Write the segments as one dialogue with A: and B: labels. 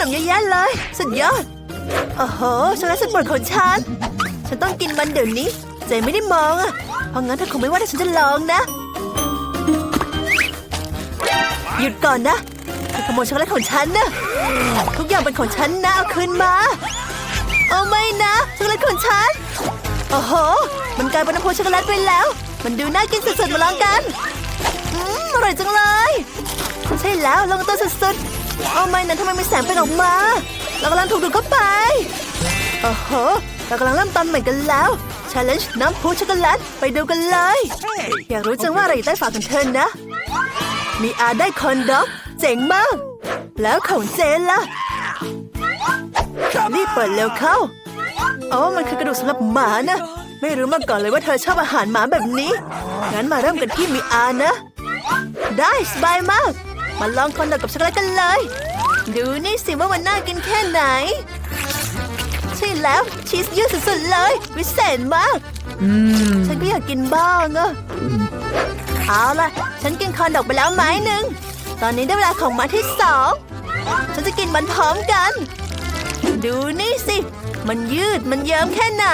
A: นมเยอะแยะเลย สุดยอด โอ้โหช็อกโกแลตสุดโปรดของฉัน ฉันต้องกินมันเดี๋ยวนี้เจไม่ได้มองอะเพราะงั้นเธอคงไม่ว่าถ้าฉันจะลองนะ หยุดก่อนนะเธอขโมยช็อกโกแลตของฉันนะ ทุกอย่างเป็นของฉันนะเอาคืนมาเอาไม่นะช็อกโกแลตของฉัน โอ้โห มันกลายเป็นน้ำพุช็อกโกแลตไปแล้ว มันดูน่ากินสุดๆมาลองกัน อืมอร่อยจังเลย ใช่แล้วลงตัวสุดๆ เอาไม่นะทำไมมีแสงเป็นออกมาเรากำลังถูกดูดเข้าไปโอ้โหเรากำลังเริ่มตอนใหม่กันแล้ว Challenge น้ำพุช็อกโกแลตไปดูกันเลยอยากรู้จังว่าอะไรอยู่ใต้ฝาของเธอนะ มีอาได้คอนด็อกเจ๋งมาก แล้วของเจนล่ะรีบเปิดเร็วเข้าโอ้มันคือกระดูกสำหรับหมานะ ไม่รู้มาก่อนเลยว่าเธอชอบอาหารหมาแบบนี้ งั้นมาเริ่มกันที่มีอานะ ได้สบายมาก มาลองคอนโดกับช็อกโกแลตกันเลย ดูนี่สิว่ามันน่ากินแค่ไหน ใช่แล้วชีสเยอะสุดๆเลย วิเศษมาก ฉันก็อยากกินบ้างอะเอาล่ะ ฉันกินคอนดอกไปแล้วไม้หนึ่ง ตอนนี้ได้เวลาของไมาที่สองฉันจะกินมันพร้อมกัน ดูนี่สิ มันยืดมันเยิ้มแค่ไหน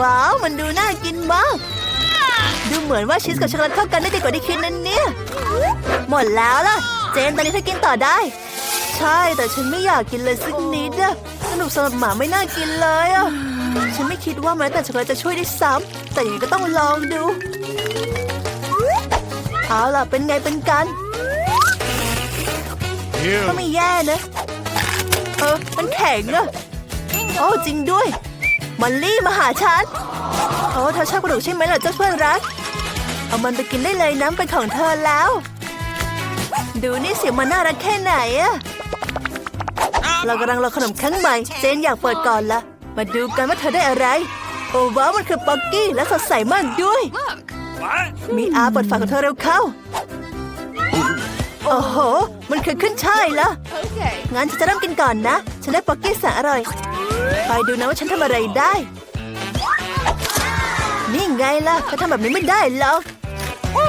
A: ว้าว มันดูน่ากินมาก ดูเหมือนว่าชีสกับช็อกโกแลตเข้ากันได้ดีกว่าที่คิดนั่นเนี่ย หมดแล้วล่ะ เจนตอนนี้เธอกินต่อได้ ใช่แต่ฉันไม่อยากกินเลยสักนิดอะสนุกสำหรับหมาไม่น่ากินเลยอะฉันไม่คิดว่าแม้แต่ช็อกโกแลตจะช่วยได้ซ้ำแต่อย่างนี้ก็ต้องลองดู เอาล่ะเป็นไงเป็นกันก็ไม่แย่นะ เออ มันแข็งอะโอ้จริงด้วย มันลี่มาหาฉันโอ้เธอชอบกระดูกใช่ไหมล่ะเจ้าเพื่อนรัก เอามันไปกินได้เลยน้ำเป็นของเธอแล้ว ดูนี่เสียงมันน่ารักแค่ไหนอะเรากำลังรอขนมครั้งใหม่ เจนอยากเปิดก่อนละ มาดูกันว่าเธอได้อะไร โอ้ว้าวมันคือป๊อกกี้และสดใสมากด้วย มีอาเปิดฝาของเธอเร็วเข้า โอ้โห มันคือขึ้นช่ายละ
B: Okay.
A: งั้นฉันจะเริ่มกินก่อนนะ ฉันได้ป๊อกกี้แสนอร่อย ไปดูนะว่าฉันทำอะไรได้ นี่ไงล่ะเธอทำแบบนี้ไม่ได้หรอกอื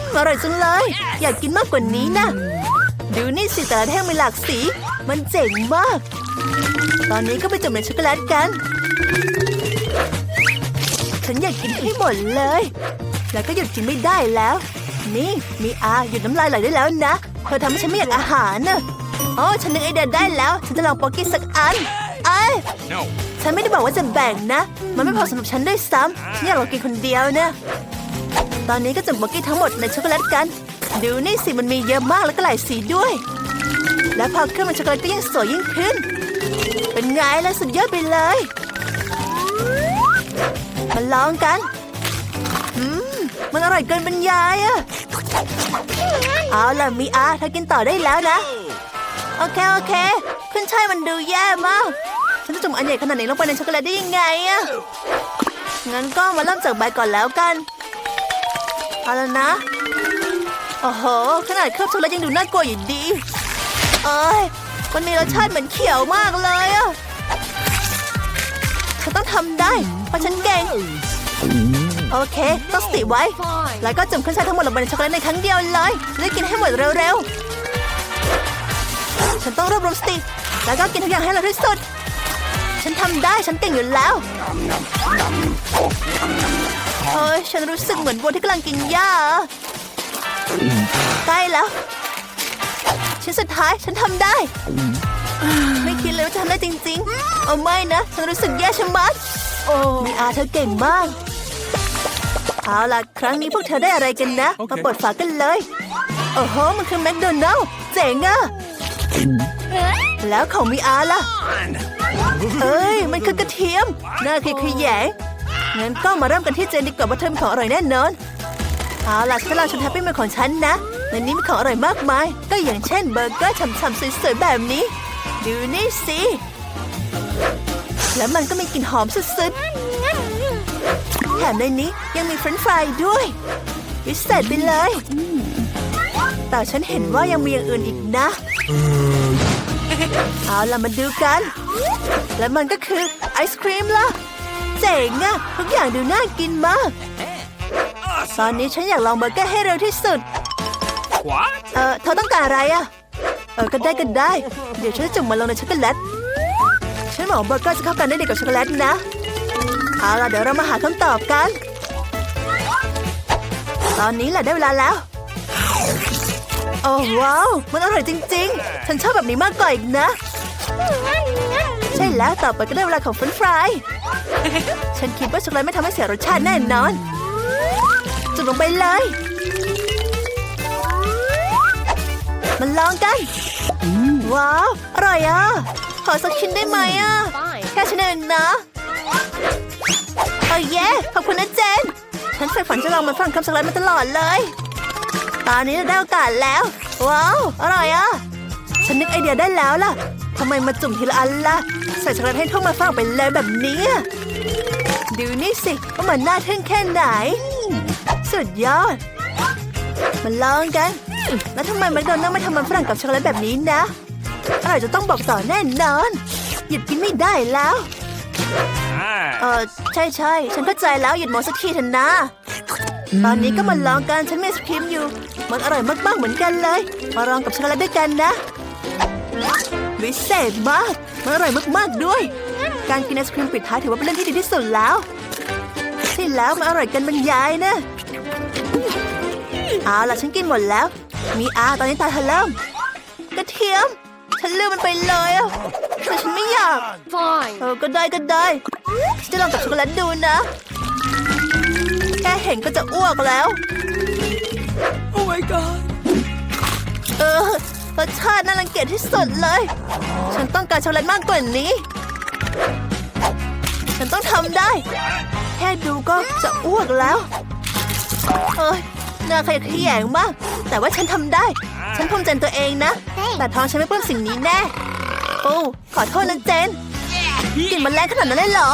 A: มอร่อยจังเลย อยากกินมากกว่านี้นะ ดูนี่สิแต่ละแท่งมีหลากสี มันเจ๋งมาก ตอนนี้ก็ไปจุ่มในช็อกโกแลตกัน ฉันอยากกินให้หมดเลย แล้วก็หยุดกินไม่ได้แล้ว นี่มีอาหยุดน้ำลายไหลได้แล้วนะ เธอทำให้ฉันไม่อยากอาหารน่ะโอ้ฉันนึกไอเดียได้แล้ว ฉันจะลองป๊อกกี้สักอันไอ้ย
C: No.
A: ฉันไม่ได้บอกว่าจะแบ่งนะ มันไม่พอสำหรับฉันด้วยซ้ำฉันอยากลองกินคนเดียวนะ ตอนนี้ก็จุ่มป๊อกกี้ทั้งหมดในช็อกโกแลตกัน ดูนี่สิมันมีเยอะมากแล้วก็หลายสีด้วย และพอขึ้นมาช็อกโกแลตก็ยิ่งสวยยิ่งขึ้น เป็นไงล่ะสุดยอดไปเลย มาลองกันอืมมันอร่อยเกินบรรยายอะเอาล่ะมีอาเธอกินต่อได้แล้วนะ โอเค โอเคขึ้นช่ายมันดูแย่มากฉัน จุ่มอันใหญ่ขนาดไหนลงไปในช็อกโกแลตได้ยังไงอะงั้นก็มาเริ่มจากใบก่อนแล้วกันเอาแล้วนะโอ้โหขนาดเคลือบช็อกโกแลตยังดูน่ากลัวอยู่ดีเอ้ยมันมีรสชาติเหมือนเขียวมากเลยอะฉันต้องทำได้เพราะฉันเก่งโอเค ต้องสติไว้ แล้วก็จุ่มขึ้นช่ายทั้งหมดลงไปในช็อกโกแลตในครั้งเดียวเลยจะได้กินให้หมดเร็วๆ ฉันต้องรวบรวมสติ แล้วก็กินทุกอย่างให้เร็วที่สุด ฉันทำได้ฉันเก่งอยู่แล้วเฮ้ยฉันรู้สึกเหมือนวัวที่กำลังกินหญ้าใกล้แล้ว ชิ้นสุดท้ายฉันทำได้ ไม่คิดเลยว่าจะทำได้จริงๆ เอาไม่นะ ฉันรู้สึกแย่ชะมัด โอ้มีอาเธอเก่งมาก เอาล่ะ ครั้งนี้พวกเธอได้อะไรกันนะ
C: โอเค
A: มาเปิดฝากันเลย โอ้โห มันคือแมคโดนัลล์เจ๋งอะแล้วของมีอาล่ะ เอ้ย มันคือกระเทียม น่าคือขยงงั้นก็มาเริ่มกันที่เจนดีกว่าว่าเธอมีของอร่อยแน่นอน เอาล่ะฉันลองชุดแฮปปี้เมลของฉันนะ ในนี้มีของอร่อยมากมาย ก็อย่างเช่นเบอร์เกอร์ฉ่ำๆสวยๆแบบนี้ ดูนี่สิ แล้วมันก็มีกลิ่นหอมสุดๆ แถมในนี้ยังมีเฟรนช์ฟรายด้วยพิเศษไปเลย แต่ฉันเห็นว่ายังมีอย่างอื่นอีกนะ เอาล่ะมาดูกัน และมันก็คือไอศครีมล่ะ เจ๋งอะทุกอย่างดูน่ากินมาก ตอนนี้ฉันอยากลองเบอร์เกอร์ให้เร็วที่สุด
C: What?
A: เออเธอต้องการอะไรอะเออก็ได้ก็ได้ เดี๋ยวฉันจะจุ่มมันลงในช็อกโกแลต ฉันหวังว่าเบอร์เกอร์จะเข้ากันได้ดีกับช็อกโกแลตนะ เอาล่ะเดี๋ยวเรามาหาคำตอบกัน ตอนนี้แหละได้เวลาแล้ว โอ้ว้าว มันอร่อยจริง ๆ ฉันชอบแบบนี้มากกว่าอีกนะ ใช่แล้วต่อไปก็ได้เวลาของเฟรนฟราย ฉันคิดว่าช็อกโกแลตไม่ทำให้เสียรสชาติแน่นอน จุ่มลงไปเลย มันลองกัน ว้าว อร่อยอะ ขอสักชิ้นได้ไหมอะ แค่ชิ้นเองนะโอ้เย่ขอบคุณนะเจน ฉันใฝ่ฝันจะลองมันฝรั่งคำช็อกโกแลมาตลอดเลย ตอนนี้เราได้โอกาสแล้ว ว้าว อร่อยอะ ฉันนึกไอเดียได้แล้วล่ะทำไมมาจุ่มทีละอันล่ะ ใส่ช็อกโกแลตให้ทั่วมาฝรั่งไปเลยแบบนี้อะดูนี่สิว่ามันน่าทึ่งแค่ไหน สุดยอด มาลองกัน แล้วทำไมแมคโดนัลด์ไม่ทำมันฝรั่งกับช็อกโกแลตแบบนี้นะอร่อยจะต้องบอกต่อแน่นอน หยุดกินไม่ได้แล้วเออใช่ใช่ฉันเข้าใจแล้วหยุดโมสักทีเถอะนะ ตอนนี้ก็มาลองกันฉันมีไอศครีมอยู่ มันอร่อยมากๆเหมือนกันเลย มาลองกับช็อกโกแลตด้วยกันนะวิเศษมากมันอร่อยมากๆด้วย การกินไอศครีมปิดท้ายถือว่าเป็นเรื่องที่ดีที่สุดแล้วใช่แล้วมันอร่อยกันบรรยายนะเอาล่ะฉันกินหมดแล้ว มีอาตอนนี้ตาเธอเริ่มกระเทียม ฉันลืมมันไปเลยอะแต่ฉันไม่อยาก
B: Fine.
A: เออก็ได้ก็ได้ฉันจะลองกับช็อกโกแลตดูนะ แค่เห็นก็จะอ้วกแล้ว
C: Oh my god.
A: เออรสชาติน่ารังเกียจที่สุดเลย ฉันต้องการช็อกโกแลตมากกว่านี้ ฉันต้องทำได้ แค่ดูก็จะอ้วกแล้ว เอ้ยน่าขยะแขยงมาก แต่ว่าฉันทำได้ ฉันภูมิใจในตัวเองนะ แต่ท้องฉันไม่ปลื้มสิ่งนี้แน่ โอ้ ขอโทษนะเจนกลิ่นมันแรงขนาดนั้นเลยเหรอ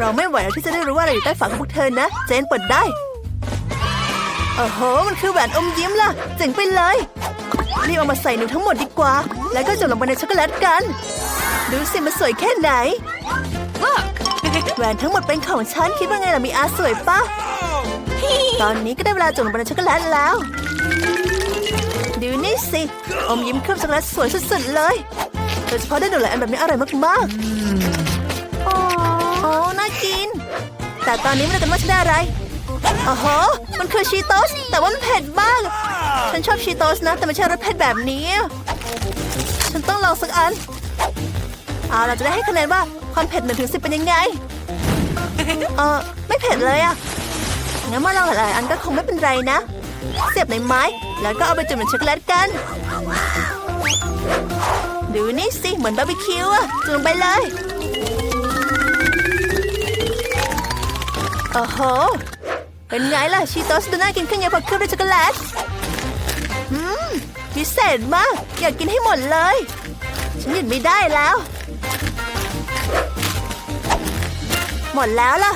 A: เราไม่ไหวแล้วที่จะได้รู้ว่าอะไรอยู่ใต้ฝาของพวกเธอนะ เจนเปิดได้ โอ้โห มันคือแหวนอมยิ้มล่ะ เจ๋งไปเลย รีบเอามาใส่หนูทั้งหมดดีกว่า แล้วก็จุ่มลงไปในช็อกโกแลตกัน ดูสิมันสวยแค่ไหน
B: Look.
A: แหวนทั้งหมดเป็นของฉัน คิดว่าไงล่ะมีอาสวยปะตอนนี้ก็ได้เวลาจุ่มลงไปในช็อกโกแลตแล้ว ดูนี่สิ อมยิ้มเคลือบช็อกโกแลตสวยสุดๆเลยโดยเฉพาะได้ดูหลายอันแบบนี้อร่อยมากๆ แต่ตอนนี้ไม่รู้กันว่าฉันได้อะไรโอ้โหมันคือชีโตสแต่ว่ามันเผ็ดมาก ฉันชอบชีโตสนะ แต่ไม่ใช่รสเผ็ดแบบนี้ ฉันต้องลองสักอันเอาเราจะได้ให้คะแนนว่าความเผ็ดหนึ่งถึงสิบเป็นยังไง เออไม่เผ็ดเลยอะงั้นมาลองหลายๆอันก็คงไม่เป็นไรนะ เสียบในไม้ แล้วก็เอาไปจุ่มในช็อกโกแลตกัน ดูนี่สิเหมือนบาร์บีคิวอะจุ่มไปเลย โอ้โห เป็นไงล่ะ ชีโตสดูน่ากินขึ้นเยอะพอเคลือบด้วยช็อกโกแลตอืมพิเศษมาก อยากกินให้หมดเลย ฉันหยุดไม่ได้แล้ว หมดแล้วล่ะ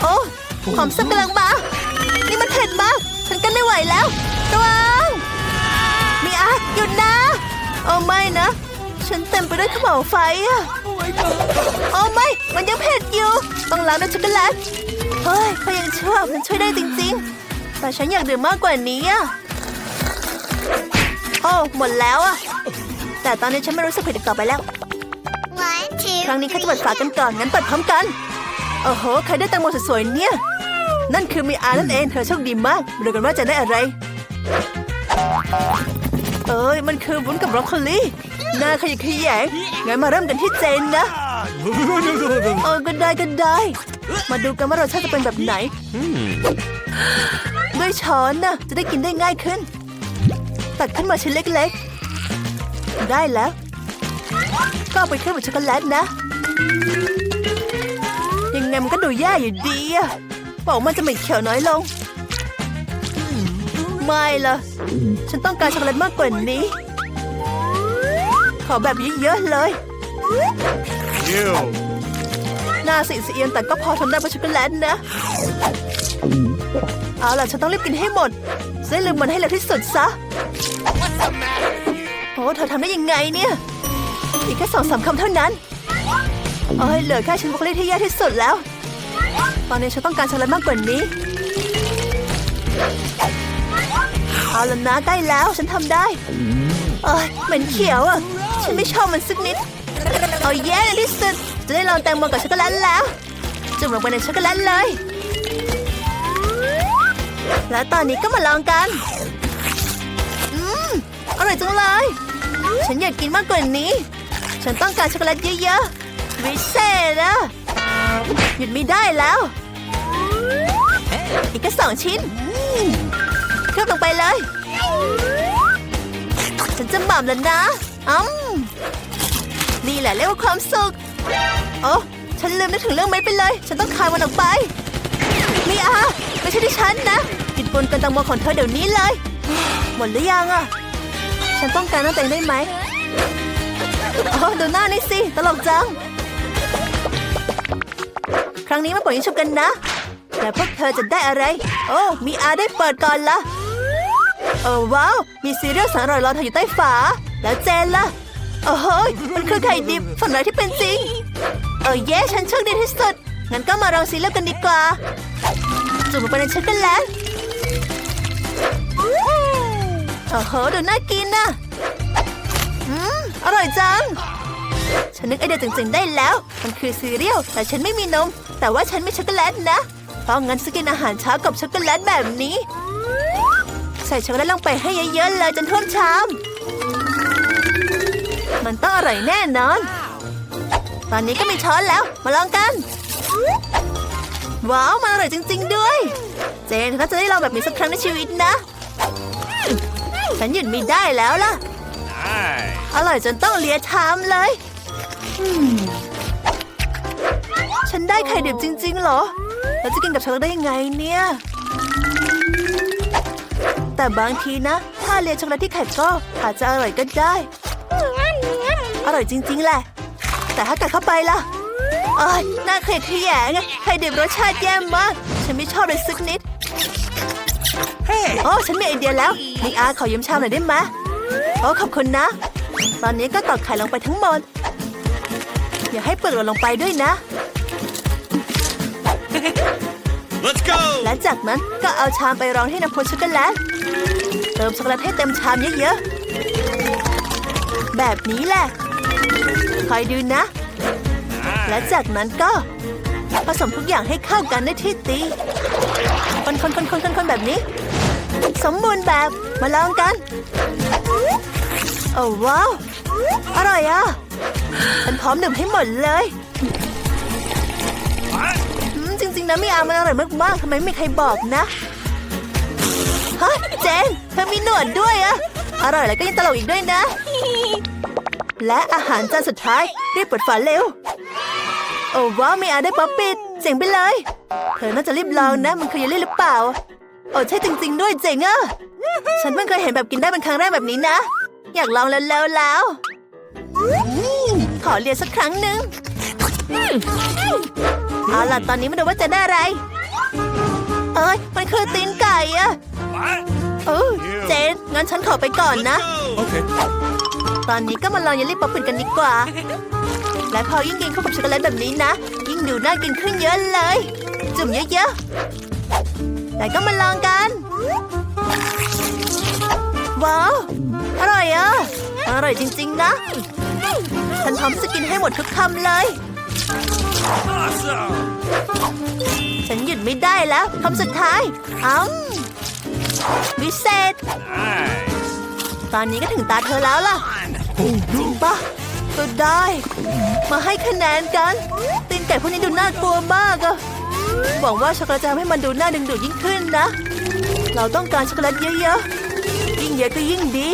A: โอ้ความแซ่บกำลังมานี่มันเผ็ดมาก ฉันกันไม่ไหวแล้วระวังมีอาหยุดนะ โอ้ไม่นะ ฉันเต็มไปด้วยขมเหลาวไฟอะ
C: Oh my god.
A: โอ้ไม่ มันยังเผ็ดอยู่ ต้องล้างด้วยช็อกโกแลต เฮ้ยเขายังชั่วมันช่วยได้จริง ๆ แต่ฉันอยากดื่มมากกว่านี้อะโอ้ หมดแล้วอะแต่ตอนนี้ฉันไม่รู้สึกเผ็ดอีกต่อไปแล้ว
B: One, two.
A: ครั้งนี้ข้าจะเปิดฝากันก่อน งั้นเปิดพร้อมกัน โอ้โห ใครได้แตังโมสวยๆเนี่ย นั่นคือมีอานั่นเอง เธอโชคดีมากมาดูกันว่าจะได้อะไร เอ้ย มันคือวุ้นกับบรอกโคลี น่าขยิกขยงงั้นมาเริ่มกันที่เจนนะเออก็ได้ก็ได้ มาดูกันว่ารสชาติจะเป็นแบบไหน ด้วยช้อนนะจะได้กินได้ง่ายขึ้น ตัดขึ้นมาชิ้นเล็กๆ ได้แล้ว ก็เอาไปเคลือบกับช็อกโกแลตนะ ยังไงมันก็ดูแย่อยู่ดีอะบอกมันจะไม่เขียวน้อยลง ไม่ละฉันต้องการช็อกโกแลตมากกว่านี้ อแบบเยอะๆเลย
C: Ew.
A: หน้าสีเอียนแต่ก็พอทนได้เพราะช็อกโกแลตนะ เอาล่ะ ฉันต้องรีบกินให้หมดจะได้ลืมมันให้เร็วที่สุดซะโอ้เธอทำได้ยังไงเนี่ย อีกแค่สองสามคำเท่านั้นเอ้ยเหลือแค่ชิ้นบรอกโคลีที่แย่ที่สุดแล้ว ตอนนี้ฉันต้องการช็อกโกแลตมากกว่านี้ เอาละนะใกล้แล้วฉันทำได้เอ้ยเหม็นเขียวอะ ฉันไม่ชอบมันสักนิดเอาแย่ในที่สุดจะได้ลองแตงโมกับช็อกโกแลตแล้วจุ่มลงไปในช็อกโกแลตเลย และตอนนี้ก็มาลองกัน อืมอร่อยจังเลย ฉันอยากกินมากกว่านี้ ฉันต้องการช็อกโกแลตเยอะๆวิเศษอะหยุดไม่ได้แล้ว อีกแค่สองชิ้นเคลือบลงไปเลย ฉันจะหม่ำแล้วนะอืม นี่แหละเรียกว่าความสุขโอ้ฉันลืมนึกถึงเรื่องเม็ดไปเลย ฉันต้องคายมันออกไปนี่อาไม่ใช่ที่ฉันนะหยุดบนกันตังโมของเธอเดี๋ยวนี้เลย หมดหรือยังอะฉันต้องการน้ำแตงได้ไหมโอ้ดูหน้านี่สิ ตลกจัง ครั้งนี้มาปล่อยยิงชุบกันนะ แต่พวกเธอจะได้อะไร โอ้ มีอาได้เปิดก่อนละโอ้ว้าว มีซีเรียลสารอร่อยรอเธออยู่ใต้ฝา แล้วเจนล่ะ โอ้โหยมันคือไข่ดิบฝันร้ายที่เป็นจริง เออเย้ฉันโชคดีที่สุด งั้นก็มาลองซีเรียลกันดีกว่า จุ่มลงไปในช็อกโกแลตโอ้โหดูน่ากินนะอืมอร่อยจัง ฉันนึกไอเดียจริงๆได้แล้ว มันคือซีเรียลแต่ฉันไม่มีนม แต่ว่าฉันมีช็อกโกแลตนะ เพราะงั้นสกินอาหารเช้ากับช็อกโกแลตแบบนี้ ใส่ช็อกโกแลตลงไปให้เยอะๆเลยจนท่วมชาม มันต้องอร่อยแน่นอน ตอนนี้ก็มีช้อนแล้ว มาลองกัน ว้าวมันอร่อยจริง ๆ ด้วย เจนเธอจะได้ลองแบบนี้สักครั้งในชีวิตนะ ฉันหยุดไม่ได้แล้วล่ะ อร่อยจนต้องเลียชามเลย ฉันได้ไข่ดิบจริง ๆ เหรอ แล้วจะกินกับช็อกโกแลตได้ยังไงเนี่ย แต่บางทีนะ ถ้าเลียช็อกโกแลตที่ไข่ก็อาจจะอร่อยก็ได้ อร่อยจริง ๆ แหละ แต่ถ้ากัดเข้าไปล่ะเอ้ยน่าเขยดขยงอะไข่ดิบรสชาติแย่มาก ฉันไม่ชอบเลยสักนิดโอ้ฉันมีไอเดียแล้วมีอาขอยืมชามหน่อยได้ไหมโอ้ขอบคุณนะ ตอนนี้ก็ตอกไข่ลงไปทั้งหมด อย่าให้เปลือกหล่นลงไปด้วยนะ
C: Let's go.
A: และจากนั้นก็เอาชามไปรองที่น้ำพุช็อกโกแลต เติมช็อกโกแลตให้เต็มชามเยอะๆ แบบนี้แหละ คอยดูนะ และจากนั้นก็ ผสมทุกอย่างให้เข้ากันได้ที่ตีคนคนคนคนคนคนแบบนี้ สมบูรณ์แบบมาลองกัน โอ้ว้าว อร่อยอะฉันพร้อมดื่มให้หมดเลยอืมจริง ๆ นะมีอามันอร่อยมากๆทำไมไม่มีใครบอกนะฮะเจนเธอมีหนวดด้วยอะอร่อยแล้วก็ยังตลกอีกด้วยนะ และอาหารจานสุดท้าย รีบเปิดฝาเร็ว โอ้ว้าวมีอาได้ป๊อปปิดเจ๋งไปเลย เธอน่าจะรีบลองนะมันคือเยลลี่หรือเปล่า โอ้ใช่จริง ๆ ด้วยเจ๋งอะฉันเพิ่งเคยเห็นแบบกินได้เป็นครั้งแรกแบบนี้นะ อยากลองแล้วแล้วแล้วขอเรียนสักครั้งหนึ่งเอาล่ะตอนนี้มาดูว่าจะได้อะไร เอ้ยมันคือตีนไก่อะ
C: What?
A: เออเจนงั้นฉันขอไปก่อนนะ
C: Okay.
A: ตอนนี้ก็มาลองเยลลี่ป๊อปปิดกันดีกว่า และพอยิ่งกินเข้ากับช็อกโกแลตแบบนี้นะ ยิ่งดูน่ากินขึ้นเยอะเลย จุ่มเยอะๆแต่ก็มาลองกัน ว้าว อร่อยอะ อร่อยจริงๆนะ ฉันพร้อมจะกินให้หมดทุกคำเลย
C: Awesome.
A: ฉันหยุดไม่ได้แล้วคำสุดท้ายอ้ำวิเศษ
C: Nice.
A: ตอนนี้ก็ถึงตาเธอแล้วล่ะจริงปะก็ได้ มาให้คะแนนกัน ตีนไก่พวกนี้ดูน่ากลัวมากอะหวังว่าช็อกโกแลตจะทำให้มันดูน่าดึงดูดยิ่งขึ้นนะ เราต้องการช็อกโกแลตเยอะๆ ยิ่งเยอะก็ยิ่งดี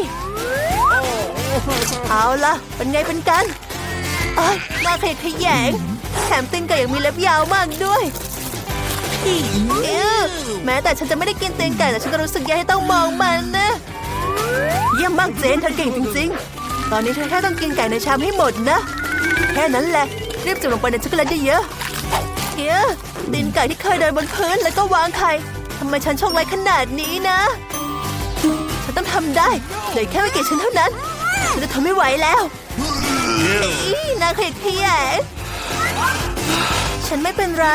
A: เอาล่ะ เป็นไงเป็นกันเอ้ยหน้าขยะแขยง แถมตีนไก่ยังมีเล็บยาวมากด้วยอีเอ้อแม้แต่ฉันจะไม่ได้กินตีนไก่แต่ฉันก็รู้สึกแย่ที่ต้องมองมันนะ เยี่ยมมากเจนเธอเก่งจริงๆ ตอนนี้เธอแค่ต้องกินไก่ในชามให้หมดนะ แค่นั้นแหละ รีบจุ่มลงไปในช็อกโกแลตเยอะๆเฮียตีนไก่ที่เคยเดินบนพื้นแล้วก็วางไข่ทำไมฉันโชคร้ายขนาดนี้นะ ฉันต้องทำได้เหลือแค่ไม่กี่ชิ้นเท่านั้น ฉันจะทนไม่ไหวแล้วน่าขยะแขยงฉันไม่เป็นไร